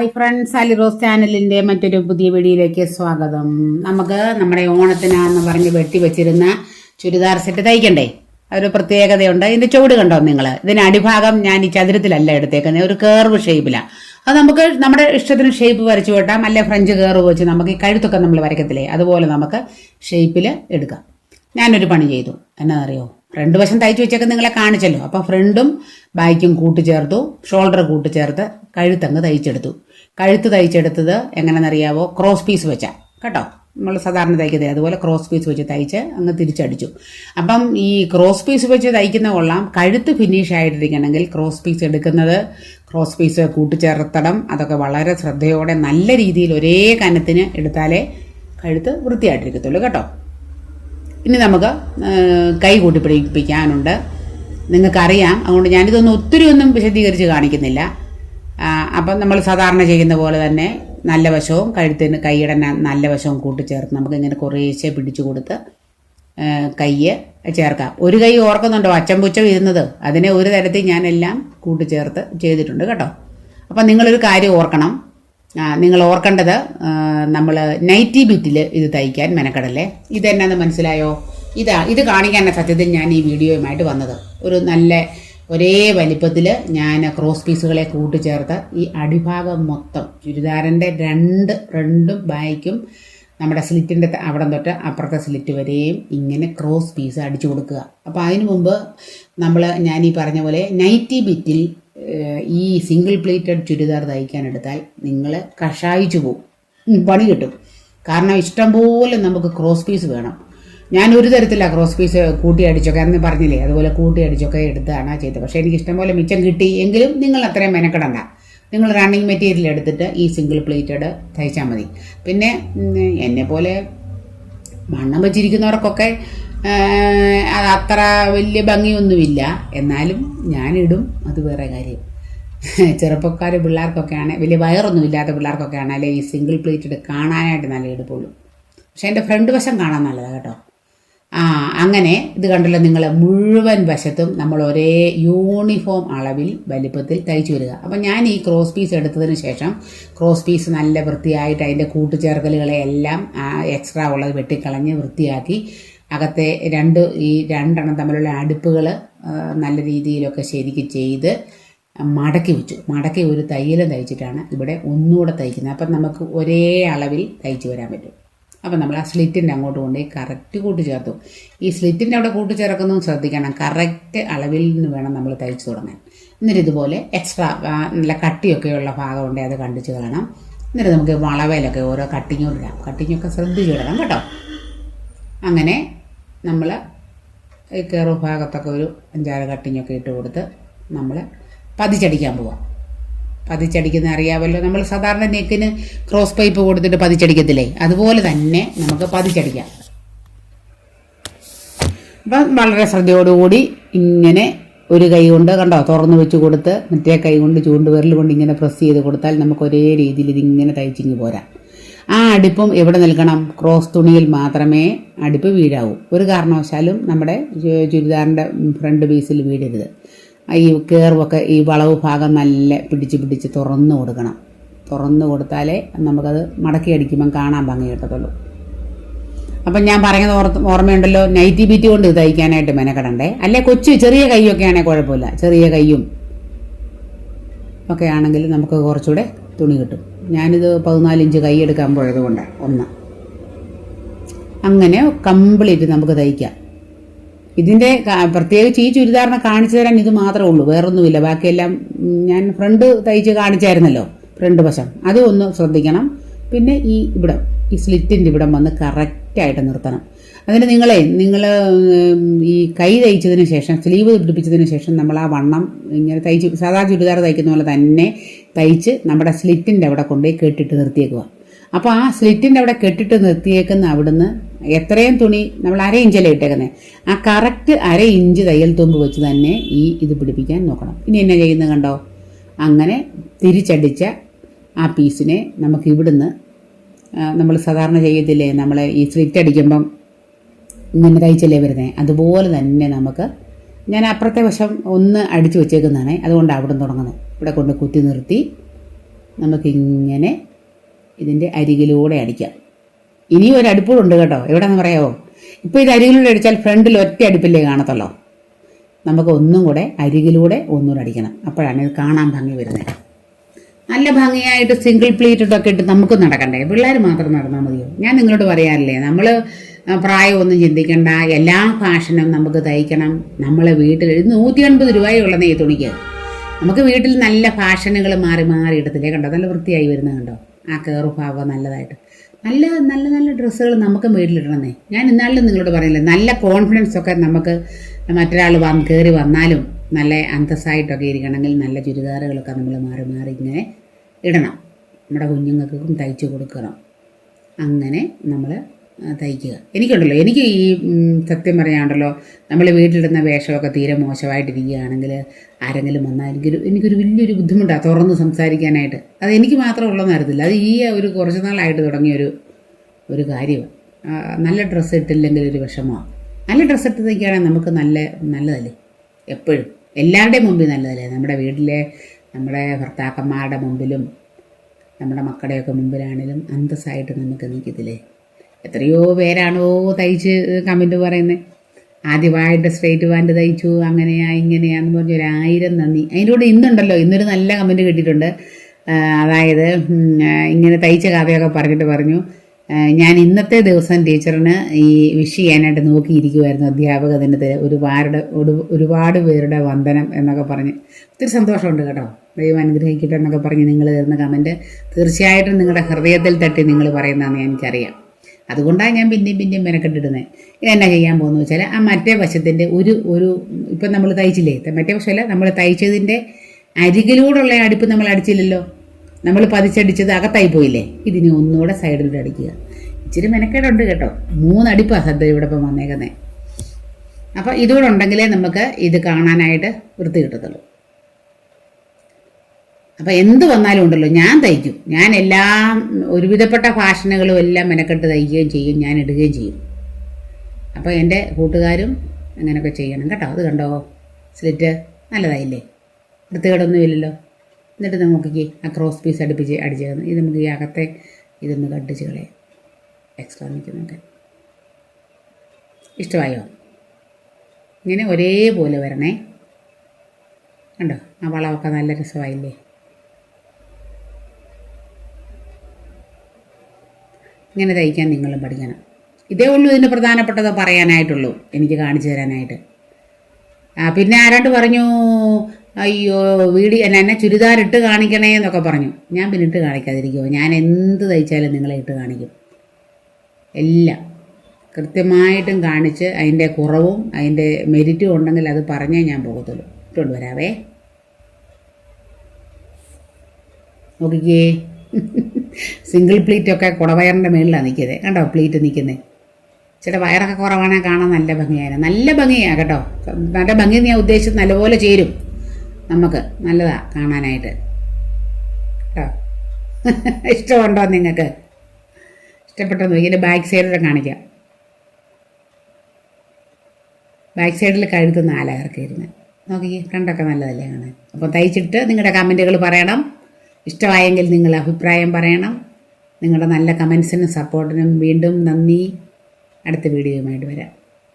Hi friends അലിറോസ് ചാനലിന്റെ മറ്റൊരു പുതിയ വീഡിയോയിലേക്ക് സ്വാഗതം. നമുക്ക് നമ്മുടെ ഓണത്തിനാന്ന് പറഞ്ഞ് വെട്ടി വെച്ചിരുന്ന ചുരിദാർ സെറ്റ് തയ്ക്കണ്ടേ? ഒരു പ്രത്യേകതയുണ്ട്. ഇതിന്റെ ചുവട് കണ്ടോ നിങ്ങൾ ഇതിന് അടിഭാഗം ഞാൻ ഈ ചതുരത്തിലല്ല എടുത്തേക്കുന്നത്. ഒരു കേർവ് ഷേപ്പിലാണ് അത് നമുക്ക് നമ്മുടെ ഇഷ്ടത്തിന് ഷേപ്പ് വരച്ചു വെട്ടാം. അല്ലെ ഫ്രഞ്ച് കേർവ് വെച്ച് നമുക്ക് ഈ കഴുത്തൊക്കെ നമ്മൾ വരയ്ക്കത്തില്ലേ? അതുപോലെ നമുക്ക് ഷേപ്പിൽ എടുക്കാം. ഞാനൊരു പണി ചെയ്തു. എന്നാണെന്നറിയോ ഫ്രണ്ട് വശം തയ്ച്ചു വെച്ചൊക്കെ നിങ്ങളെ കാണിച്ചല്ലോ. അപ്പോൾ ഫ്രണ്ടും ബാക്കും കൂട്ടിച്ചേർത്തു ഷോൾഡർ കൂട്ടിച്ചേർത്ത് കഴുത്തങ്ങ് തയ്ച്ചെടുത്തു. കഴുത്ത് തയ്ച്ചെടുത്തത് എങ്ങനെയെന്നറിയാവോ? ക്രോസ് പീസ് വെച്ചാൽ കേട്ടോ? നമ്മൾ സാധാരണ തയ്ക്കുന്നത് അതുപോലെ ക്രോസ് പീസ് വെച്ച് തയ്ച്ച് അങ്ങ് തിരിച്ചടിച്ചു. അപ്പം ഈ ക്രോസ് പീസ് വെച്ച് തയ്ക്കുന്ന കൊള്ളാം. കഴുത്ത് ഫിനിഷ് ആയിട്ടിരിക്കണമെങ്കിൽ ക്രോസ് പീസ് എടുക്കുന്നത് ക്രോസ് പീസ് കൂട്ടിച്ചേർത്തടം അതൊക്കെ വളരെ ശ്രദ്ധയോടെ നല്ല രീതിയിൽ ഒരേ കനത്തിന് എടുത്താലേ കഴുത്ത് വൃത്തിയായിട്ടിരിക്കത്തുള്ളൂ. കേട്ടോ? ഇനി നമുക്ക് കൈ കൂട്ടി പിടിപ്പിക്കാനുണ്ട് നിങ്ങൾക്കറിയാം. അതുകൊണ്ട് ഞാനിതൊന്നും ഒത്തിരി ഒന്നും വിശദീകരിച്ച് കാണിക്കുന്നില്ല. അപ്പം നമ്മൾ സാധാരണ ചെയ്യുന്ന പോലെ തന്നെ നല്ല വശവും കഴുത്തിന് കൈയുടെ നല്ല വശവും കൂട്ടിച്ചേർത്ത് നമുക്ക് ഇങ്ങനെ കുറേശ്ശെ പിടിച്ചു കൊടുത്ത് കയ്യ് ചേർക്കാം. ഒരു കൈ ഓർക്കുന്നുണ്ടോ? അച്ചമ്പുച്ചം ഇരുന്നത്. അതിനെ ഒരു തരത്തിൽ ഞാനെല്ലാം കൂട്ടിച്ചേർത്ത് ചെയ്തിട്ടുണ്ട് കേട്ടോ. അപ്പം നിങ്ങളൊരു കാര്യം ഓർക്കണം. നിങ്ങൾ ഓർക്കേണ്ടത് നമ്മൾ നൈറ്റി ബിറ്റിൽ ഇത് തയ്ക്കാൻ മെനക്കെടല്ലേ? ഇതെന്നാന്ന് മനസ്സിലായോ? ഇതാ ഇത് കാണിക്കാനാണ് സത്യത്തിൽ ഞാൻ ഈ വീഡിയോയുമായിട്ട് വന്നത്. ഒരു നല്ല ഒരേ വലിപ്പത്തിൽ ഞാൻ ക്രോസ് പീസുകളെ കൂട്ടിച്ചേർത്ത് ഈ അടിഭാഗം മൊത്തം ചുരിദാറിന്റെ രണ്ട് രണ്ടും ബാക്കും നമ്മുടെ സ്ലിറ്റിന്റെ അവിടെ തൊട്ട് അപ്പുറത്തെ സ്ലിറ്റ് വരെയും ഇങ്ങനെ ക്രോസ് പീസ് അടിച്ചു കൊടുക്കുക. അപ്പോൾ അതിനു മുമ്പ് നമ്മൾ ഞാൻ ഈ പറഞ്ഞ പോലെ നൈറ്റി ബിറ്റിൽ ഈ സിംഗിൾ പ്ലേറ്റഡ് ചുരിദാർ തയ്ക്കാൻ എടുത്താൽ നിങ്ങൾ കഷായിച്ചു പോകും പണി കിട്ടും. കാരണം ഇഷ്ടംപോലെ നമുക്ക് ക്രോസ് പീസ് വേണം. ഞാൻ ഒരു തരത്തിൽ അക്രോസ് പീസ് കൂട്ടി അടിച്ചൊക്കെ അന്ന് പറഞ്ഞില്ലേ? അതുപോലെ കൂട്ടി അടിച്ചൊക്കെ എടുത്താണ് ചെയ്തത്. പക്ഷേ എനിക്ക് ഇഷ്ടംപോലെ മിച്ചം കിട്ടി എങ്കിലും നിങ്ങൾ അത്രയും മെനക്കെടണ്ട. നിങ്ങൾ റണ്ണിങ് മെറ്റീരിയൽ എടുത്തിട്ട് ഈ സിംഗിൾ പ്ലേറ്റഡ് തയ്ച്ചാൽ മതി. പിന്നെ എന്നെ പോലെ വണ്ണം വെച്ചിരിക്കുന്നവർക്കൊക്കെ അത് അത്ര വലിയ ഭംഗിയൊന്നുമില്ല. എന്നാലും ഞാനിടും. അത് വേറെ കാര്യം. ചെറുപ്പക്കാർ പിള്ളേർക്കൊക്കെ ആണ് വലിയ വയറൊന്നും ഇല്ലാത്ത പിള്ളേർക്കൊക്കെ ആണെങ്കിൽ ഈ സിംഗിൾ പ്ലേറ്റഡ് കാണാനായിട്ട് നല്ല എടുപ്പുള്ളൂ പക്ഷേ എന്റെ ഫ്രണ്ട് വശം കാണാൻ നല്ലതാണ് കേട്ടോ. ആ അങ്ങനെ ഇത് കണ്ടല്ലോ നിങ്ങൾ മുഴുവൻ വശത്തും നമ്മൾ ഒരേ യൂണിഫോം അളവിൽ വലിപ്പത്തിൽ തയ്ച്ചു വരിക. അപ്പം ഞാൻ ഈ ക്രോസ് പീസ് എടുത്തതിന് ശേഷം ക്രോസ് പീസ് നല്ല വൃത്തിയായിട്ട് അതിന്റെ കൂട്ടുചേർക്കലുകളെ എല്ലാം എക്സ്ട്രാ ഉള്ളത് വെട്ടിക്കളഞ്ഞ് വൃത്തിയാക്കി അകത്തെ രണ്ട് ഈ രണ്ടെണ്ണം തമ്മിലുള്ള അടുപ്പുകൾ നല്ല രീതിയിലൊക്കെ ശരിക്ക് ചെയ്ത് മടക്കി വെച്ചു. മടക്കി ഒരു തയ്യലും തയ്ച്ചിട്ടാണ് ഇവിടെ ഒന്നുകൂടെ തയ്ക്കുന്നത്. അപ്പം നമുക്ക് ഒരേ അളവിൽ തയ്ച്ചു വരാൻ പറ്റും. അപ്പം നമ്മൾ ആ സ്ലിറ്റിന്റെ അങ്ങോട്ട് കൊണ്ടുപോയി കറക്റ്റ് കൂട്ടിച്ചേർത്തു. ഈ സ്ലിറ്റിന്റെ അവിടെ കൂട്ടിച്ചേർക്കുന്നതും ശ്രദ്ധിക്കണം. കറക്റ്റ് അളവിൽ നിന്ന് വേണം നമ്മൾ തയ്ച്ചു തുടങ്ങാൻ. എന്നിട്ട് ഇതുപോലെ എക്സ്ട്രാ നല്ല കട്ടിയൊക്കെയുള്ള ഭാഗം ഉണ്ടേ അത് കണ്ടിച്ച് കാണാം. എന്നിട്ട് നമുക്ക് വളവയിലൊക്കെ ഓരോ കട്ടിങ്ങും ഇടാം. കട്ടിങ്ങൊക്കെ ശ്രദ്ധിച്ചിടണം കേട്ടോ. അങ്ങനെ നമ്മൾ ഈ കയറു ഭാഗത്തൊക്കെ ഒരു അഞ്ചാറ് കട്ടിങ്ങൊക്കെ ഇട്ട് കൊടുത്ത് നമ്മൾ പതിച്ചടിക്കാൻ പോവാം. പതിച്ചടിക്കുന്ന അറിയാമല്ലോ. നമ്മൾ സാധാരണ നെക്കിന് ക്രോസ് പൈപ്പ് കൊടുത്തിട്ട് പതിച്ചടിക്കത്തില്ലേ? അതുപോലെ തന്നെ നമുക്ക് പതിച്ചടിക്കാം. അപ്പം വളരെ ശ്രദ്ധയോടുകൂടി ഇങ്ങനെ ഒരു കൈ കൊണ്ട് കണ്ടോ തുറന്ന് വെച്ച് കൊടുത്ത് മറ്റേ കൈ കൊണ്ട് ചൂണ്ട് വിരൽ കൊണ്ട് ഇങ്ങനെ പ്രസ് ചെയ്ത് കൊടുത്താൽ നമുക്ക് ഒരേ രീതിയിൽ ഇതിങ്ങനെ തയ്ച്ചിങ്ങ് പോരാം. ആ അടുപ്പും എവിടെ നിൽക്കണം? ക്രോസ് തുണിയിൽ മാത്രമേ അടുപ്പ് വീഴാവൂ. ഒരു കാരണവശാലും നമ്മുടെ ചുരിദാറിന്റെ ഫ്രണ്ട് പീസിൽ വീഴരുത്. ഈ കയറുമൊക്കെ ഈ വളവ് ഭാഗം നല്ല പിടിച്ച് പിടിച്ച് തുറന്നു കൊടുക്കണം. തുറന്നു കൊടുത്താലേ നമുക്കത് മടക്കി അടിക്കുമ്പം കാണാൻ ഭംഗി കിട്ടത്തുള്ളൂ. അപ്പം ഞാൻ പറയുന്നത് ഓർത്ത് ഓർമ്മയുണ്ടല്ലോ നൈറ്റി ബീറ്റ് കൊണ്ട് തയ്ക്കാനായിട്ട് മെനക്കെടണ്ടേ? അല്ലെ കൊച്ചു ചെറിയ കൈയൊക്കെ ആണെങ്കിൽ കുഴപ്പമില്ല. ചെറിയ കൈയും ഒക്കെ ആണെങ്കിൽ നമുക്ക് കുറച്ചുകൂടെ തുണി കിട്ടും. ഞാനിത് പതിനാലിഞ്ച് കൈ എടുക്കാൻ പോയത് കൊണ്ടാണ് ഒന്ന്. അങ്ങനെ കംപ്ലീറ്റ് നമുക്ക് തയ്ക്കാം. ഇതിന്റെ പ്രത്യേകിച്ച് ഈ ചുരിദാറിനെ കാണിച്ചു തരാൻ ഇത് മാത്രമേ ഉള്ളൂ വേറൊന്നുമില്ല. ബാക്കിയെല്ലാം ഞാൻ ഫ്രണ്ട് തയ്ച്ച് കാണിച്ചായിരുന്നല്ലോ ഫ്രണ്ട് വശം. അത് ഒന്ന് ശ്രദ്ധിക്കണം. പിന്നെ ഈ ഇവിടം ഈ സ്ലിറ്റിന്റെ ഇവിടം വന്ന് കറക്റ്റായിട്ട് നിർത്തണം. അതിന് നിങ്ങളെ നിങ്ങൾ ഈ കൈ തയ്ച്ചതിന് ശേഷം സ്ലീവ് പിടിപ്പിച്ചതിന് ശേഷം നമ്മൾ ആ വണ്ണം ഇങ്ങനെ തയ്ച്ച് സാധാ ചുരിദാർ തയ്ക്കുന്ന പോലെ തന്നെ തയ്ച്ച് നമ്മുടെ സ്ലിറ്റിന്റെ അവിടെ കൊണ്ടുപോയി കെട്ടിട്ട് നിർത്തിയേക്കുക. അപ്പോൾ ആ സ്ലിറ്റിന്റെ അവിടെ കെട്ടിട്ട് നിർത്തിയേക്കുന്ന അവിടുന്ന് എത്രയും തുണി നമ്മൾ അര ഇഞ്ചല്ലേ ഇട്ടേക്കുന്നത് ആ കറക്റ്റ് അര ഇഞ്ച് തയ്യൽ തുമ്പ് വെച്ച് തന്നെ ഈ ഇത് പിടിപ്പിക്കാൻ നോക്കണം. ഇനി എന്നെ ചെയ്യുന്നത് കണ്ടോ? അങ്ങനെ തിരിച്ചടിച്ച ആ പീസിനെ നമുക്ക് ഇവിടുന്ന് നമ്മൾ സാധാരണ ചെയ്യത്തില്ലേ? നമ്മൾ ഈ സ്ലിറ്റ് അടിക്കുമ്പം ഇങ്ങനെ തയ്ച്ചല്ലേ വരുന്നത് അതുപോലെ തന്നെ നമുക്ക് ഞാൻ അപ്പുറത്തെ വശം ഒന്ന് അടിച്ചു വെച്ചേക്കുന്നതാണ്. അതുകൊണ്ട് അവിടെ തുടങ്ങുന്നത് ഇവിടെ കൊണ്ട് കുത്തി നിർത്തി. നമുക്കിങ്ങനെ ഇതിന്റെ അരികിലൂടെ അടിക്കാം. ഇനിയും ഒരു അടുപ്പുണ്ട് കേട്ടോ. എവിടെന്ന് പറയാമോ ഇപ്പോൾ ഇത് അരികിലൂടെ അടിച്ചാൽ ഫ്രണ്ടിൽ ഒറ്റ അടുപ്പില്ലേ കാണത്തുള്ളൂ? നമുക്ക് ഒന്നും കൂടെ അരികിലൂടെ ഒന്നുകൂടെ അടിക്കണം. അപ്പോഴാണ് ഇത് കാണാൻ ഭംഗി വരുന്നത്. നല്ല ഭംഗിയായിട്ട് സിംഗിൾ പ്ലേറ്റഡൊക്കെ ഇട്ട് നമുക്ക് നടക്കണ്ടേ? പിള്ളേർ മാത്രം നടന്നാൽ മതിയോ? ഞാൻ നിങ്ങളോട് പറയാറില്ലേ നമ്മൾ പ്രായമൊന്നും ചിന്തിക്കണ്ട. എല്ലാ ഫാഷനും നമുക്ക് തയ്ക്കണം നമ്മളെ വീട്ടിൽ നൂറ്റി അൻപത് രൂപയുള്ള ഈ തുണിക്ക്. നമുക്ക് വീട്ടിൽ നല്ല ഫാഷനുകൾ മാറി മാറി ഇടത്തില്ലേ കണ്ടോ? നല്ല വൃത്തിയായി വരുന്നത് കണ്ടോ? ആ കയറും ഭാഗം നല്ലതായിട്ട്. നല്ല നല്ല നല്ല ഡ്രസ്സുകൾ നമുക്ക് വീട്ടിലിടണമെന്നേ ഞാൻ ഇന്നാളിലും നിങ്ങളോട് പറയില്ലേ നല്ല കോൺഫിഡൻസ് ഒക്കെ നമുക്ക് മറ്റൊരാൾ വന്ന് കയറി വന്നാലും നല്ല അന്തസ്സായിട്ടൊക്കെ ഇരിക്കണമെങ്കിൽ നല്ല ചുരിദാറുകളൊക്കെ നമ്മൾ മാറി മാറി ഇങ്ങനെ ഇടണം. നമ്മുടെ കുഞ്ഞുങ്ങൾക്കും തയ്ച്ചു കൊടുക്കണം. അങ്ങനെ നമ്മൾ തയ്ക്കുക. എനിക്കുണ്ടല്ലോ എനിക്ക് ഈ സത്യം പറയാണ്ടല്ലോ നമ്മൾ വീട്ടിലിടുന്ന വേഷമൊക്കെ തീരെ മോശമായിട്ടിരിക്കുകയാണെങ്കിൽ ആരെങ്കിലും എനിക്കൊരു എനിക്കൊരു വലിയൊരു ബുദ്ധിമുട്ടാണ് തുറന്ന് സംസാരിക്കാനായിട്ട്. അത് എനിക്ക് മാത്രം ഉള്ളതെന്ന് അറിയത്തില്ല. അത് ഈ ഒരു കുറച്ച് നാളായിട്ട് തുടങ്ങിയ ഒരു ഒരു കാര്യമാണ് നല്ല ഡ്രസ്സ് ഇട്ടില്ലെങ്കിൽ ഒരു വിഷമമാണ് നല്ല ഡ്രസ്സ് ഇട്ട് തയ്ക്കുകയാണെങ്കിൽ നമുക്ക് നല്ല നല്ലതല്ലേ? എപ്പോഴും. എല്ലാവരുടെയും മുമ്പിൽ നല്ലതല്ലേ? നമ്മുടെ വീട്ടിലെ നമ്മുടെ ഭർത്താക്കന്മാരുടെ മുമ്പിലും നമ്മുടെ മക്കളുടെയൊക്കെ മുമ്പിലാണെങ്കിലും അന്തസ്സായിട്ട് നമുക്ക് നിൽക്കത്തില്ലേ? എത്രയോ പേരാണോ തയ്ച്ച് കമന്റ് പറയുന്നത് ആദ്യമായിട്ട് സ്ട്രേറ്റ് പാന്റ് തയ്ച്ചു അങ്ങനെയാ ഇങ്ങനെയാന്ന് പറഞ്ഞ ഒരു ആയിരം നന്ദി. അതിന്റെ ഇന്നുണ്ടല്ലോ ഇന്നൊരു നല്ല കമന്റ് കിട്ടിയിട്ടുണ്ട്. അതായത് ഇങ്ങനെ തയ്ച്ച കഥയൊക്കെ പറഞ്ഞിട്ട് പറഞ്ഞു. ഞാൻ ഇന്നത്തെ ദിവസം ടീച്ചറിന് ഈ വിഷ് ചെയ്യാനായിട്ട് നോക്കിയിരിക്കുമായിരുന്നു അധ്യാപക ദിനത്തിൽ ഒരുപാട് ഒരു- ഒരുപാട് പേരുടെ വന്ദനം എന്നൊക്കെ പറഞ്ഞ്. ഒത്തിരി സന്തോഷമുണ്ട് കേട്ടോ. ദൈവം അനുഗ്രഹിക്കട്ടെ എന്നൊക്കെ പറഞ്ഞ് നിങ്ങൾ തരുന്ന കമന്റ് തീർച്ചയായിട്ടും നിങ്ങളുടെ ഹൃദയത്തിൽ തട്ടി നിങ്ങൾ പറയുന്നതെന്ന് എനിക്കറിയാം. അതുകൊണ്ടാണ് ഞാൻ പിന്നെയും പിന്നെയും മെനക്കെട്ടിടുന്നത് ഇതെന്നാ ചെയ്യാൻ പോകുന്നത് വെച്ചാൽ ആ മറ്റേ വശത്തിന്റെ ഒരു ഒരു ഇപ്പം നമ്മൾ തയ്ച്ചില്ലേ? മറ്റേ വശമല്ല നമ്മൾ തയ്ച്ചതിന്റെ അരികിലൂടെയുള്ള അടുപ്പ് നമ്മൾ അടിച്ചില്ലല്ലോ? നമ്മൾ പതിച്ചടിച്ചത് അകത്തായി പോയില്ലേ? ഇതിന് ഒന്നുകൂടെ സൈഡിലൂടെ അടിക്കുക. ഇച്ചിരി മെനക്കേടുണ്ട് കേട്ടോ. മൂന്നടിപ്പാണ് സദ്യ ഇവിടെ ഇപ്പം വന്നേക്കുന്നത് അപ്പോൾ ഇതുകൂടെ ഉണ്ടെങ്കിലേ നമുക്ക് ഇത് കാണാനായിട്ട് വൃത്തി കിട്ടത്തുള്ളൂ. അപ്പം എന്ത് വന്നാലും ഉണ്ടല്ലോ ഞാൻ തയ്ക്കും. ഞാൻ എല്ലാം ഒരുവിധപ്പെട്ട ഫാഷനുകളും എല്ലാം മെനക്കെട്ട് തയ്ക്കുകയും ചെയ്യും ഞാൻ ഇടുകയും ചെയ്യും. അപ്പോൾ എന്റെ കൂട്ടുകാരും അങ്ങനെയൊക്കെ ചെയ്യണം കേട്ടോ. അത് കണ്ടോ? സ്ലിറ്റ് നല്ലതായില്ലേ? വൃത്തികേടൊന്നും ഇല്ലല്ലോ. എന്നിട്ട് നമുക്ക് ആ ക്രോസ് പീസ് അടുപ്പിച്ച് അടിച്ചേർന്ന് ഇത് നമുക്ക് ഈ അകത്തെ ഇതൊന്ന് കട്ടിച്ച് കളയാം. എക്സ്ട്രാ നിൽക്കുന്നൊക്കെ ഇഷ്ടമായോ? ഇങ്ങനെ ഒരേപോലെ വരണേ. കണ്ടോ? ആ വളമൊക്കെ നല്ല രസമായില്ലേ? ഇങ്ങനെ തയ്ക്കാൻ നിങ്ങളും പഠിക്കണം. ഇതേ ഉള്ളൂ ഇതിന്റെ പ്രധാനപ്പെട്ടത് പറയാനായിട്ടുള്ളൂ. എനിക്ക് കാണിച്ചു തരാനായിട്ട്. പിന്നെ ആരാണ്ട് പറഞ്ഞു അയ്യോ വീടി എന്നെ എന്നെ ചുരിദാർ ഇട്ട് കാണിക്കണേ എന്നൊക്കെ പറഞ്ഞു. ഞാൻ പിന്നെ ഇട്ട് കാണിക്കാതിരിക്കുമോ ഞാൻ എന്ത് തയ്ച്ചാലും നിങ്ങളെ ഇട്ട് കാണിക്കും. എല്ലാം കൃത്യമായിട്ടും കാണിച്ച് അതിന്റെ കുറവും അതിന്റെ മെരിറ്റും ഉണ്ടെങ്കിൽ അത് പറഞ്ഞേ ഞാൻ പോകത്തുള്ളൂ. ഇട്ടുകൊണ്ട് വരാവേ. നോക്കിക്കേ. സിംഗിൾ പ്ലേറ്റ് ഒക്കെ കുടവയറിന്റെ മേളിലാണ് നിൽക്കുന്നത് കണ്ടോ പ്ലേറ്റ് നിൽക്കുന്നത് ചേട്ടാ വയറൊക്കെ കുറവാണെങ്കിൽ കാണാൻ നല്ല ഭംഗിയായിരുന്നു. നല്ല ഭംഗിയാണ് കേട്ടോ. നല്ല ഭംഗി ഞാൻ ഉദ്ദേശിച്ചത് നല്ലപോലെ ചേരും. നമുക്ക് നല്ലതാ കാണാനായിട്ട്. കേട്ടോ? ഇഷ്ടമുണ്ടോ നിങ്ങൾക്ക്? ഇഷ്ടപ്പെട്ടെന്ന് ഇതിന്റെ ബാക്ക് സൈഡിൽ കാണിക്കാം. ബാക്ക് സൈഡിൽ കഴുത്ത് നാലകർക്കായിരുന്നു നോക്കി കണ്ടൊക്കെ നല്ലതല്ലേ കാണാൻ. അപ്പോൾ തയ്ച്ചിട്ട് നിങ്ങളുടെ കമന്റുകൾ പറയണം. ഇഷ്ടമായെങ്കിൽ നിങ്ങൾ അഭിപ്രായം പറയണം. നിങ്ങളുടെ നല്ല കമൻസിനും സപ്പോർട്ടിനും വീണ്ടും നന്ദി. അടുത്ത വീഡിയോയുമായിട്ട് വരാം.